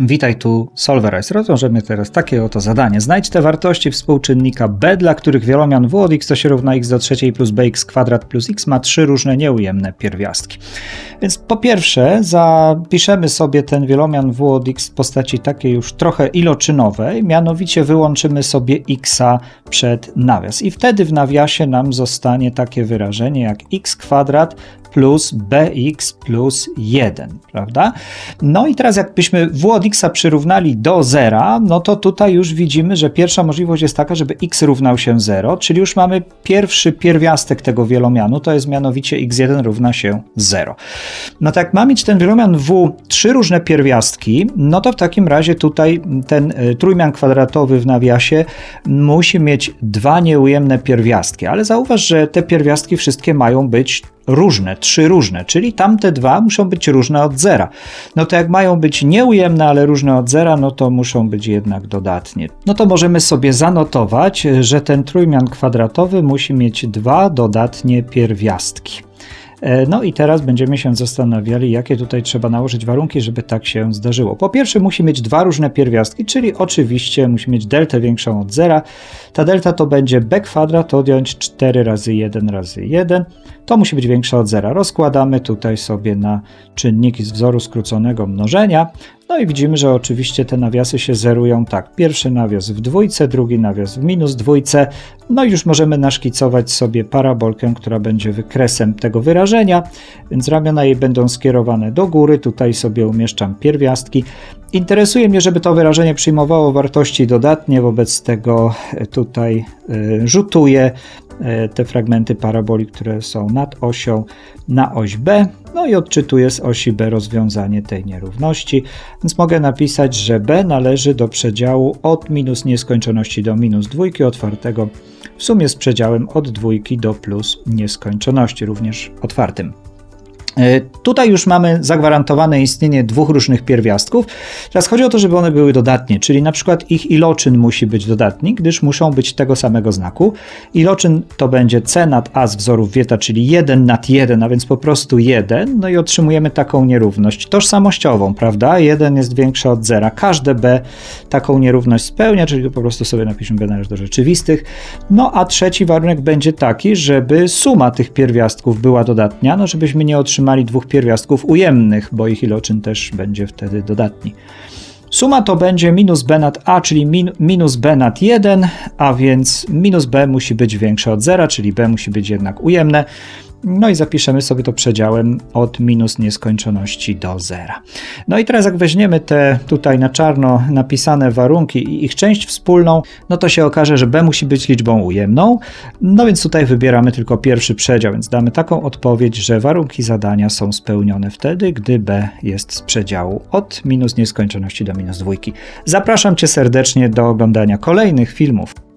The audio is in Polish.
Witaj tu Solverize. Rozwiążemy teraz takie oto zadanie. Znajdź te wartości współczynnika b, dla których wielomian w od x to się równa x do trzeciej plus bx kwadrat plus x ma trzy różne nieujemne pierwiastki. Więc po pierwsze zapiszemy sobie ten wielomian w od x w postaci takiej już trochę iloczynowej, mianowicie wyłączymy sobie x przed nawias i wtedy w nawiasie nam zostanie takie wyrażenie jak x kwadrat plus bx plus 1, prawda? No i teraz jakbyśmy w od x przyrównali do zera, no to tutaj już widzimy, że pierwsza możliwość jest taka, żeby x równał się 0, czyli już mamy pierwszy pierwiastek tego wielomianu, to jest mianowicie x1 równa się 0. No tak, ma mieć ten wielomian w trzy różne pierwiastki, no to w takim razie tutaj ten y, trójmian kwadratowy w nawiasie musi mieć dwa nieujemne pierwiastki, ale zauważ, że te pierwiastki wszystkie mają być różne, trzy różne, czyli tamte dwa muszą być różne od zera. No to jak mają być nieujemne, ale różne od zera, no to muszą być jednak dodatnie. No to możemy sobie zanotować, że ten trójmian kwadratowy musi mieć dwa dodatnie pierwiastki. E, No i teraz będziemy się zastanawiali, jakie tutaj trzeba nałożyć warunki, żeby tak się zdarzyło. Po pierwsze musi mieć dwa różne pierwiastki, czyli oczywiście musi mieć deltę większą od zera. Ta delta to będzie b kwadrat odjąć 4 razy 1 razy 1. To musi być większa od zera. Rozkładamy tutaj sobie na czynniki z wzoru skróconego mnożenia. No i widzimy, że oczywiście te nawiasy się zerują tak. Pierwszy nawias w dwójce, drugi nawias w minus dwójce. No i już możemy naszkicować sobie parabolkę, która będzie wykresem tego wyrażenia, więc ramiona jej będą skierowane do góry. Tutaj sobie umieszczam pierwiastki. Interesuje mnie, żeby to wyrażenie przyjmowało wartości dodatnie, wobec tego e, tutaj y, rzutuję e, te fragmenty paraboli, które są nad osią na oś B, no i odczytuję z osi B rozwiązanie tej nierówności, więc mogę napisać, że B należy do przedziału od minus nieskończoności do minus dwójki otwartego w sumie z przedziałem od dwójki do plus nieskończoności, również otwartym. E, Tutaj już mamy zagwarantowane istnienie dwóch różnych pierwiastków. Teraz chodzi o to, żeby one były dodatnie, czyli na przykład ich iloczyn musi być dodatni, gdyż muszą być tego samego znaku. Iloczyn to będzie c nad a z wzorów wieta, czyli 1 nad 1, a więc po prostu 1, no i otrzymujemy taką nierówność tożsamościową, prawda? 1 jest większe od 0. Każde b taką nierówność spełnia, czyli tu po prostu sobie napiszemy b należy do rzeczywistych. No a trzeci warunek będzie taki, żeby suma tych pierwiastków była dodatnia, no żebyśmy nie otrzymali dwóch pierwiastków ujemnych, bo ich iloczyn też będzie wtedy dodatni. Suma to będzie minus b nad a, czyli min, minus b nad 1, a więc minus b musi być większe od 0, czyli b musi być jednak ujemne. No i zapiszemy sobie to przedziałem od minus nieskończoności do zera. No i teraz jak weźmiemy te tutaj na czarno napisane warunki i ich część wspólną, no to się okaże, że b musi być liczbą ujemną. No więc tutaj wybieramy tylko pierwszy przedział, więc damy taką odpowiedź, że warunki zadania są spełnione wtedy, gdy b jest z przedziału od minus nieskończoności do minus dwójki. Zapraszam Cię serdecznie do oglądania kolejnych filmów.